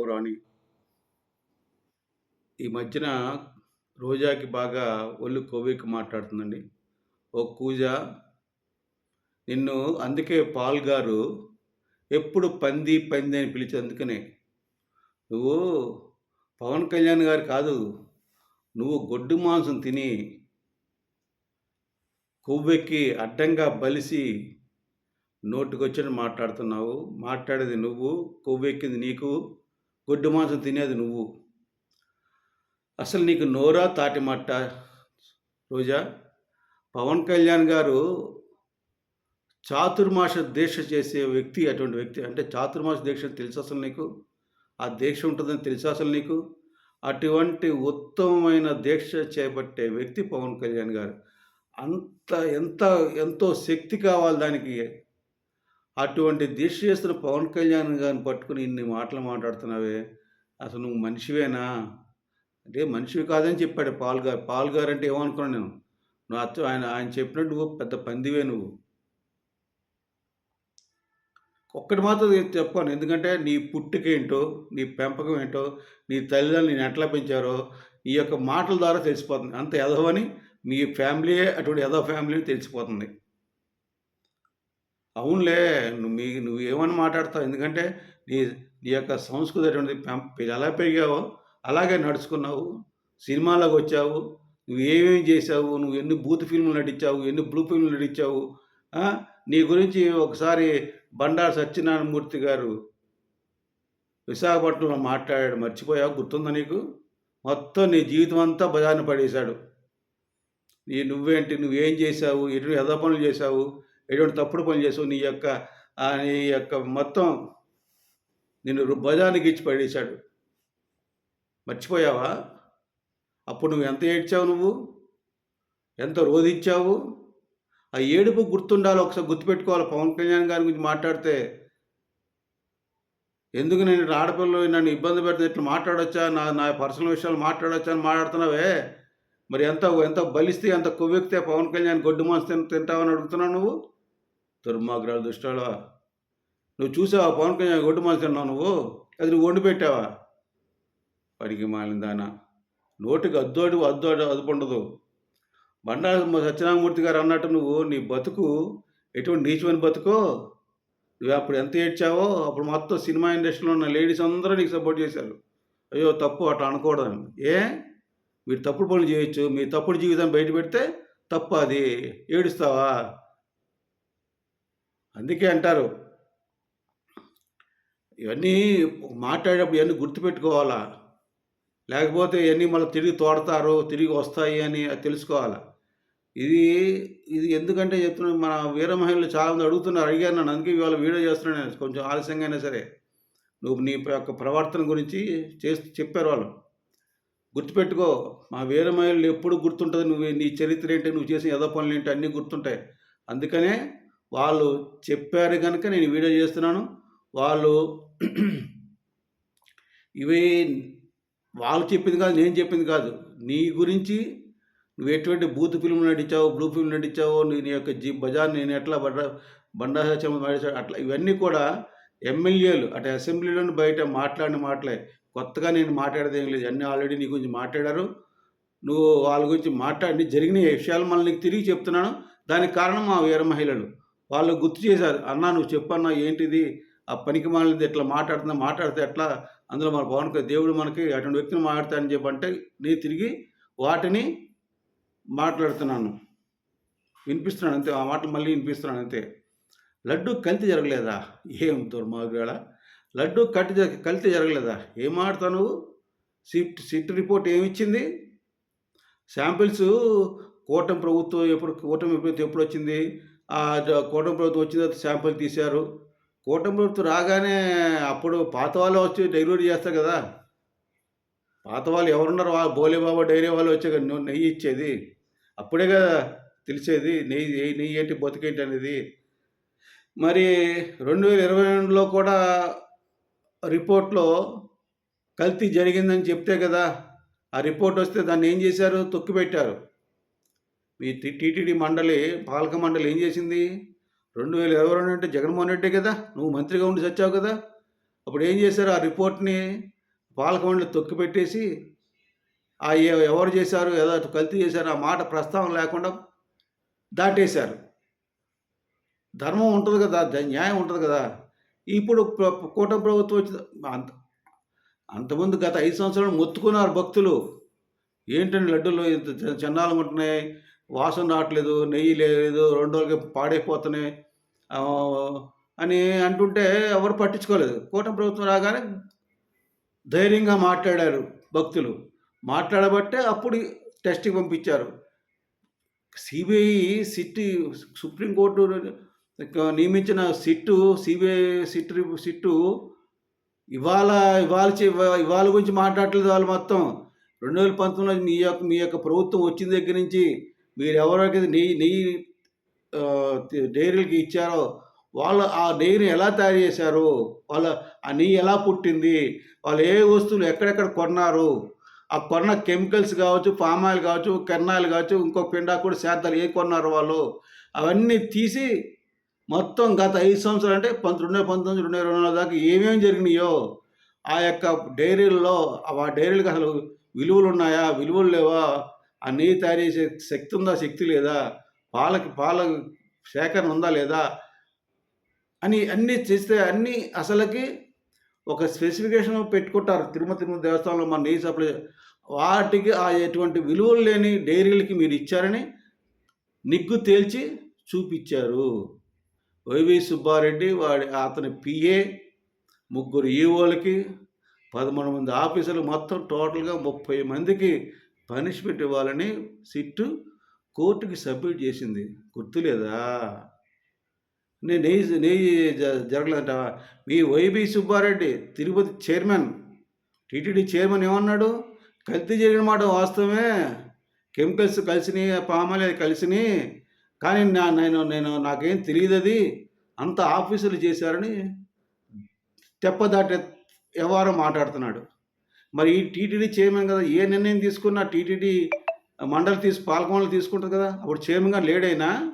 రాణి ఈ మధ్యన రోజాకి బాగా ఒళ్ళు కొవ్వెక్కి మాట్లాడుతుందండి. ఓ కూజ నిన్ను అందుకే పాల్ గారు ఎప్పుడు పంది పంది అని పిలిచే అందుకనే నువ్వు పవన్ కళ్యాణ్ గారు కాదు నువ్వు గొడ్డు మాంసం తిని కొవ్వెక్కి అడ్డంగా బలిసి నోటికొచ్చిన మాట్లాడుతున్నావు. మాట్లాడేది నువ్వు కొవ్వెక్కింది నీకు. గొడ్డు మాంసం తినేది నువ్వు. అసలు నీకు నోరా తాటిమట్ట రోజా? పవన్ కళ్యాణ్ గారు చాతుర్మాస దీక్ష చేసే వ్యక్తి అటువంటి వ్యక్తి అంటే చాతుర్మాస దీక్ష తెలుసు అసలు నీకు? ఆ దీక్ష ఉంటుందని తెలుసు అసలు నీకు? అటువంటి ఉత్తమమైన దీక్ష చేపట్టే వ్యక్తి పవన్ కళ్యాణ్ గారు. అంత ఎంత ఎంతో శక్తి కావాలి దానికి. అటువంటి దీక్ష చేస్తున్న పవన్ కళ్యాణ్ గారిని పట్టుకుని ఇన్ని మాటలు మాట్లాడుతున్నావే? అసలు నువ్వు మనిషివేనా? అంటే మనిషివి కాదని చెప్పాడు పాల్ గారు. పాల్ గారు అంటే ఏమనుకున్నాను నేను? నువ్వు అచ్చ ఆయన ఆయన చెప్పినట్టు నువ్వు పెద్ద పందివే నువ్వు. ఒక్కటి మాత్రం నేను చెప్పాను. ఎందుకంటే నీ పుట్టుకేంటో నీ పెంపకం ఏంటో నీ తల్లిదండ్రులు నేను ఎట్లా పెంచారో ఈ యొక్క మాటల ద్వారా తెలిసిపోతుంది. అంత ఎదవని మీ ఫ్యామిలీయే అటువంటి ఎదవ ఫ్యామిలీ అని తెలిసిపోతుంది. అవునులే నువ్వు మీ నువ్వు ఏమని మాట్లాడతావు? ఎందుకంటే నీ నీ యొక్క సంస్కృతి అటువంటి పెం- ఎలా పెరిగావో అలాగే నడుచుకున్నావు సినిమాలోకి వచ్చావు నువ్వు ఏమేమి చేసావు నువ్వు ఎన్ని బూత్ ఫిల్ములు నటించావు ఎన్ని బ్లూ ఫిల్ములు నటించావు నీ గురించి ఒకసారి బండారు సత్యనారాయణమూర్తి గారు విశాఖపట్నంలో మాట్లాడాడు మర్చిపోయావు? గుర్తుందా నీకు? మొత్తం నీ జీవితం అంతా బజార్ని పడేశాడు. నీ నువ్వేంటి? నువ్వేం చేసావు ఎటు ఎద పనులు చేశావు? ఎటువంటి తప్పుడు పనులు చేసావు? నీ యొక్క నీ యొక్క మొత్తం నిన్ను రు- ఇచ్చి పడేశాడు. మర్చిపోయావా? అప్పుడు నువ్వు ఎంత ఏడ్చావు నువ్వు? ఎంత రోధించావు? ఆ ఏడుపు గుర్తుండాలి ఒకసారి గుర్తుపెట్టుకోవాలి. పవన్ కళ్యాణ్ గారి గురించి మాట్లాడితే ఎందుకు నేను ఆడపిల్లలు నన్ను ఇబ్బంది పెడితే ఇట్లా మాట్లాడొచ్చా? నా నా పర్సనల్ విషయాలు మాట్లాడొచ్చా అని మాట్లాడుతున్నావే? మరి ఎంత ఎంత బలిస్తే ఎంత కొవ్వెక్కితే పవన్ కళ్యాణ్ గొడ్డు మాంసం తిన్ తింటావని అడుగుతున్నావు నువ్వు? దుర్మాగ్రాలు దుష్టాలవా? నువ్వు చూసావా పవన్ కళ్యాణ్ గొడ్డు మాంసం తిన్నావు నువ్వు? అది నువ్వు వండి పెట్టావా? పనికి మాలిందానా నోటికి అద్దోడు అద్దోడు అదుపు ఉండదు. బండారు సత్యనారాయణమూర్తి గారు అన్నట్టు నువ్వు నీ బతుకు ఎటువంటి నీచమైన బతుకో? నువ్వు అప్పుడు ఎంత ఏడ్చావో? అప్పుడు మొత్తం సినిమా ఇండస్ట్రీలో ఉన్న లేడీస్ అందరూ నీకు సపోర్ట్ చేశారు. అయ్యో తప్పు అట్లా అనుకోవడం ఏ? మీరు తప్పుడు పనులు చేయొచ్చు మీ తప్పుడు జీవితం బయట పెడితే తప్పు అది ఏడుస్తావా? అందుకే అంటారు. ఇవన్నీ మాట్లాడేటప్పుడు ఇవన్నీ గుర్తుపెట్టుకోవాలా? లేకపోతే ఇవన్నీ మళ్ళీ తిరిగి తోడతారు తిరిగి వస్తాయి అని అది తెలుసుకోవాలి? ఇది ఇది ఎందుకంటే చెప్తున్నాను మన వీర మహిళలు చాలామంది అడుగుతున్నారు అడిగారు నన్ను అందుకే ఇవాళ వీడియో చేస్తున్నాను నేను కొంచెం ఆలస్యంగా అయినా సరే. నువ్వు నీ యొక్క ప్రవర్తన గురించి చేసి చెప్పారు వాళ్ళు. గుర్తుపెట్టుకో మా వీర ఎప్పుడు గుర్తుంటుంది నువ్వు నీ చరిత్ర ఏంటి నువ్వు చేసిన ఎదో పనులు ఏంటి అన్నీ గుర్తుంటాయి. అందుకనే వాళ్ళు చెప్పారు కనుక నేను వీడియో చేస్తున్నాను. వాళ్ళు ఇవి వాళ్ళు చెప్పింది కాదు నేను చెప్పింది కాదు. నీ గురించి నువ్వు ఎటువంటి బూత్ ఫిల్మ్ నటించావు బ్లూ ఫిల్మ్ నటించావు నీ యొక్క జీ బజార్ నేను ఎట్లా బండ బండా అట్లా ఇవన్నీ కూడా ఎమ్మెల్యేలు అటు అసెంబ్లీలోని బయట మాట్లాడిన మాటలే. కొత్తగా నేను మాట్లాడేది ఏం లేదు. అన్నీ ఆల్రెడీ నీ గురించి మాట్లాడారు. నువ్వు వాళ్ళ గురించి మాట్లాడి జరిగిన విషయాలు మళ్ళీ నీకు తిరిగి చెప్తున్నాను. దానికి కారణం మా వీర మహిళలు. వాళ్ళు గుర్తు చేశారు. అన్నా నువ్వు చెప్పన్నా ఏంటిది? ఆ పనికి మాలింది ఎట్లా మాట్లాడుతున్నా మాట్లాడితే ఎట్లా? అందులో మన పవన్ దేవుడు మనకి అటువంటి వ్యక్తిని మాట్లాడతానని చెప్పి అంటే నేను తిరిగి వాటిని మాట్లాడుతున్నాను. వినిపిస్తున్నాను అంతే. ఆ మాటలు మళ్ళీ వినిపిస్తున్నాను అంతే. లడ్డు కల్తీ జరగలేదా? ఏం దుర్మార్గాల లడ్డు కట్టి జర- జరగలేదా? ఏం మాడతావు నువ్వు? సిట్ సిట్ రిపోర్ట్ ఏమిచ్చింది శాంపిల్స్ కూటమి ప్రభుత్వం ఎప్పుడు కూటమి ప్రభుత్వం ఎప్పుడు వచ్చింది? ఆ కూటమి ప్రభుత్వం వచ్చిన తర్వాత శాంపిల్ తీశారు. కూటమి ప్రభుత్వం రాగానే అప్పుడు పాత వాళ్ళు వచ్చి డెలివరీ చేస్తారు కదా. పాత వాళ్ళు ఎవరున్నారు? వాళ్ళు బోలేబాబా డైరీ వాళ్ళు వచ్చే కదా నువ్వు నెయ్యి ఇచ్చేది. అప్పుడే కదా తెలిసేది నెయ్యి నెయ్యి ఏంటి బతికేంటి అనేది. మరి రెండు వేల ఇరవై రెండులో కూడా రిపోర్ట్లో కల్తీ జరిగిందని చెప్తే కదా ఆ రిపోర్ట్ వస్తే దాన్ని ఏం చేశారు? తొక్కిపెట్టారు మీ టీటీడీ మండలి పాలక మండలి ఏం చేసింది? రెండు వేల ఇరవై రెండు అంటే జగన్మోహన్ రెడ్డి కదా నువ్వు మంత్రిగా ఉండి చచ్చావు కదా. అప్పుడు ఏం చేశారు? ఆ రిపోర్ట్ని పాలకమండలి మండలి పెట్టేసి ఆ ఎవరు చేశారు? ఏదో కల్తీ చేశారు? ఆ మాట ప్రస్తావన లేకుండా దాటేశారు. ధర్మం ఉంటుంది కదా న్యాయం ఉంటుంది కదా. ఇప్పుడు కూటమి ప్రభుత్వం వచ్చిన అంత అంతకుముందు గత ఐదు సంవత్సరాలు మొత్తుకున్నారు భక్తులు. ఏంటండి లడ్డూలు ఇంత చిన్నాలు ఉంటున్నాయి వాసన రావట్లేదు నెయ్యి లేదు రెండు రోజులకి పాడైపోతున్నాయి. అని అంటుంటే ఎవరు పట్టించుకోలేదు. కూటమి ప్రభుత్వం రాగానే ధైర్యంగా మాట్లాడారు భక్తులు. మాట్లాడబట్టే అప్పుడు టెస్ట్కి పంపించారు. సిబిఐ సిట్ సుప్రీంకోర్టు నియమించిన సిట్టు సిబిఐ సిట్ సిట్టు ఇవాళ ఇవాళ చే- ఇవాళ గురించి మాట్లాడట్లేదు వాళ్ళు మొత్తం. రెండు వేల పంతొమ్మిదిలో మీ యొక్క మీ యొక్క ప్రభుత్వం వచ్చిన దగ్గర నుంచి మీరు ఎవరైతే నెయ్యి నెయ్యి డైరీలకి ఇచ్చారో వాళ్ళు ఆ నెయ్యిని ఎలా తయారు చేశారు? వాళ్ళ ఆ నెయ్యి ఎలా పుట్టింది? వాళ్ళు ఏ వస్తువులు ఎక్కడెక్కడ కొన్నారు? ఆ కొన్న కెమికల్స్ కావచ్చు పామ్ ఆయిల్ కావచ్చు కెన్నాయిల్ కావచ్చు ఇంకో పిండా కూడా శాతాలు ఏ కొన్నారు వాళ్ళు? అవన్నీ తీసి మొత్తం గత ఐదు సంవత్సరాలు అంటే పంతొమ్మిది రెండు వేల పంతొమ్మిది రెండు వేల ఇరవై నాలుగు దాకా ఏమేమి జరిగినాయో ఆ యొక్క డైరీల్లో ఆ డైరీలకు అసలు విలువలు ఉన్నాయా విలువలు లేవా ఆ నెయ్యి తయారు చేసే శక్తి ఉందా శక్తి లేదా పాలకి పాల సేకరణ ఉందా లేదా అని అన్నీ చేస్తే అన్నీ అసలుకి ఒక స్పెసిఫికేషన్ పెట్టుకుంటారు తిరుమల తిరుమల దేవస్థానంలో మన నెయ్యి సప్లై వాటికి ఆ ఎటువంటి విలువలు లేని డైరీలకి మీరు ఇచ్చారని నిగ్గు తేల్చి చూపించారు. వైవి సుబ్బారెడ్డి వాడి అతని పిఏ ముగ్గురు ఈఓలకి పదమూడు మంది ఆఫీసర్లు మొత్తం టోటల్గా ముప్పై మందికి పనిష్మెంట్ ఇవ్వాలని సిట్టు కోర్టుకి సబ్మిట్ చేసింది. గుర్తులేదా? నేను నెయ్యి నెయ్యి జ- జరగలేదంట. మీ Y B Subbareddy Tirupati chairman TTD chairman ఏమన్నాడు? కల్తీ జరిగిన మాట వాస్తవమే. కెమికల్స్ కలిసినాయి పామాయిల్ కలిసినాయి? కానీ నా నేను నేను నాకేం తెలియదు అది అంత ఆఫీసులు చేశారని తెప్పదాటే వ్యవహారం మాట్లాడుతున్నాడు. మరి ఈ టీటీడీ చైర్మన్ కదా ఏ నిర్ణయం తీసుకున్నా టీటీడీ మండలి తీసు పాలకమండలి తీసుకుంటుంది కదా. అప్పుడు చైర్మన్గా లేడైనా?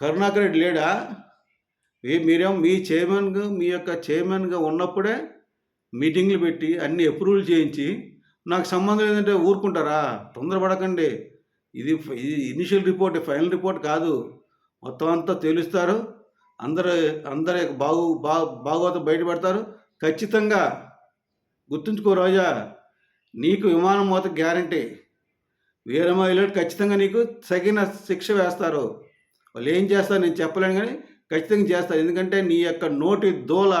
కరుణాకర్ రెడ్డి లేడా? మీరేం మీరేమో మీ చైర్మన్గా మీ యొక్క చైర్మన్గా ఉన్నప్పుడే మీటింగ్లు పెట్టి అన్ని అప్రూవల్ చేయించి నాకు సంబంధం లేదంటే ఊరుకుంటారా? తొందరపడకండి. ఇది ఇది ఇనిషియల్ రిపోర్ట్ ఫైనల్ రిపోర్ట్ కాదు. మొత్తం అంతా తేలుస్తారు. అందరు అందరి బాగు బా బాగోత బయటపడతారు. ఖచ్చితంగా గుర్తుంచుకో రోజా నీకు విమానం మోత గ్యారంటీ. వేరే ఖచ్చితంగా నీకు తగిన శిక్ష వేస్తారు. వాళ్ళు ఏం చేస్తారు నేను చెప్పలేను కానీ ఖచ్చితంగా చేస్తారు. ఎందుకంటే నీ యొక్క నోటి దోల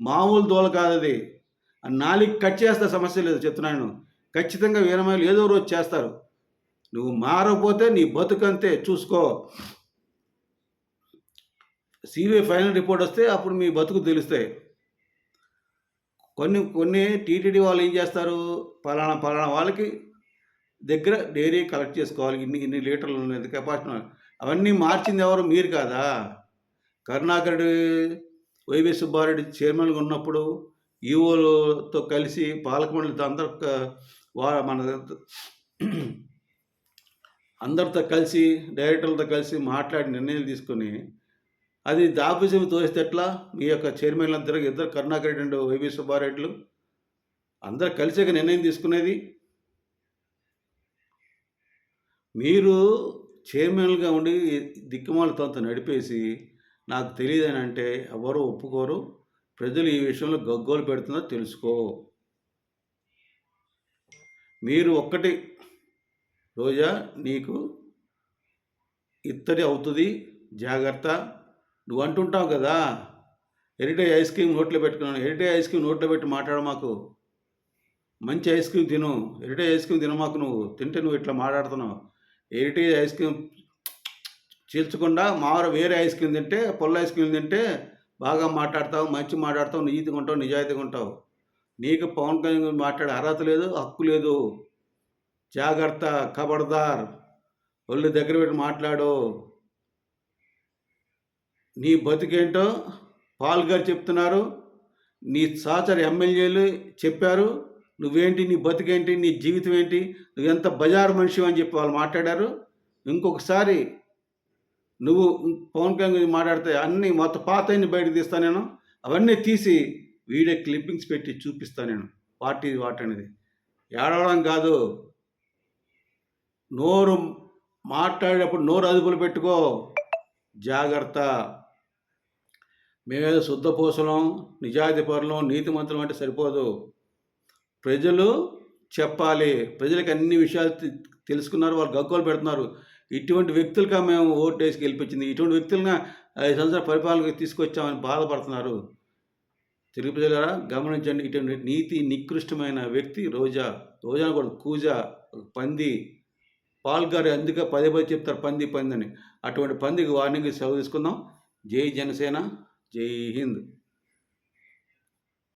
మామూలు దోల కాదు అది. నాలుగు కట్ చేస్తా సమస్య లేదు చెప్తున్నాను. ఖచ్చితంగా వీరమాయిలు ఏదో రోజు చేస్తారు. నువ్వు మారకపోతే నీ బతుకంతే. చూసుకో. సిబిఐ ఫైనల్ రిపోర్ట్ వస్తే అప్పుడు మీ బతుకు తెలుస్తాయి. కొన్ని కొన్ని టీటీడీ వాళ్ళు ఏం చేస్తారు? పలానా పలానా వాళ్ళకి దగ్గర డైరీ కలెక్ట్ చేసుకోవాలి. ఇన్ని ఇన్ని లీటర్లు ఉన్నది కెపాసిటీ అవన్నీ మార్చింది ఎవరు? మీరు కాదా? కరుణాకరుడు వైవి సుబ్బారెడ్డి చైర్మన్గా ఉన్నప్పుడు ఈఓలతో కలిసి పాలకమండలితో అందరూ అందరు వా మన అందరితో కలిసి డైరెక్టర్లతో కలిసి మాట్లాడి నిర్ణయాలు తీసుకొని అది ఆఫీసు తోస్తే ఎట్లా? మీ యొక్క చైర్మన్లు ఇద్దరు ఇద్దరు కరుణాకర్ రెడ్డి అండ్ వైవి సుబ్బారెడ్డిలు అందరు కలిసాక నిర్ణయం తీసుకునేది. మీరు చైర్మన్గా ఉండి దిక్కుమాలతో నడిపేసి నాకు తెలియదని అంటే ఎవరు ఒప్పుకోరు. ప్రజలు ఈ విషయంలో గగ్గోలు పెడుతుందో తెలుసుకో. మీరు ఒక్కటి రోజా నీకు ఇత్తడి అవుతుంది జాగ్రత్త. నువ్వు అంటుంటావు కదా హెరిటేజ్ ఐస్ క్రీమ్ నోట్లో పెట్టుకున్నాను హెరిటేజ్ ఐస్ క్రీమ్ నోట్లో పెట్టి మాట్లాడు మాకు. మంచి ఐస్ క్రీమ్ తిను హెరిటేజ్ ఐస్ క్రీమ్ తినమాకు నువ్వు. తింటే నువ్వు ఇట్లా మాట్లాడుతున్నావు. హెరిటేజ్ ఐస్ క్రీమ్ చీల్చకుండా మారు వేరే ఐస్ క్రీమ్ తింటే పొల్ల ఐస్ క్రీమ్ తింటే బాగా మాట్లాడతావు మంచి మాట్లాడతావు నీతిగా ఉంటావు నిజాయితీగా ఉంటావు. నీకు పవన్ కళ్యాణ్ గురించి మాట్లాడే అర్హత లేదు హక్కు లేదు. జాగ్రత్త ఖబర్దార్ ఒళ్ళు దగ్గర పెట్టి మాట్లాడు. నీ బతికేంటో పాల్ గారు చెప్తున్నారు. నీ సహచర ఎమ్మెల్యేలు చెప్పారు. నువ్వేంటి నీ బతికేంటి నీ జీవితం ఏంటి నువ్వు ఎంత బజారు మనిషి అని చెప్పి వాళ్ళు మాట్లాడారు. ఇంకొకసారి నువ్వు పవన్ కళ్యాణ్ గురించి మాట్లాడితే అన్నీ మొత్తం పాత బయటకు తీస్తాను నేను. అవన్నీ తీసి వీడియో క్లిప్పింగ్స్ పెట్టి చూపిస్తాను నేను. పార్టీ వాటి అనేది ఏడవడం కాదు. నోరు మాట్లాడేటప్పుడు నోరు అదుపులు పెట్టుకో. జాగ్రత్త. మేమేదో శుద్ధపూసలం నిజాయితీ పరులం నీతిమంతులం అంటే సరిపోదు. ప్రజలు చెప్పాలి. ప్రజలకు అన్ని విషయాలు తెలుసుకున్నారు వాళ్ళు గగ్గోలు పెడుతున్నారు. ఇటువంటి వ్యక్తులుగా మేము ఓటు వేసి గెలిపించింది. ఇటువంటి వ్యక్తులుగా ఐదు సంవత్సరాల పరిపాలనకు తీసుకొచ్చామని బాధపడుతున్నారు. తెలుగు ప్రజలారా గమనించండి. ఇటువంటి నీతి నికృష్టమైన వ్యక్తి రోజా. రోజా కూడా కూజ పంది. పాల్గారు అందుకే పదే పదే చెప్తారు పంది పంది అని. అటువంటి పందికి వార్నింగ్ సెలవు తీసుకుందాం. జై జనసేన జై హింద్.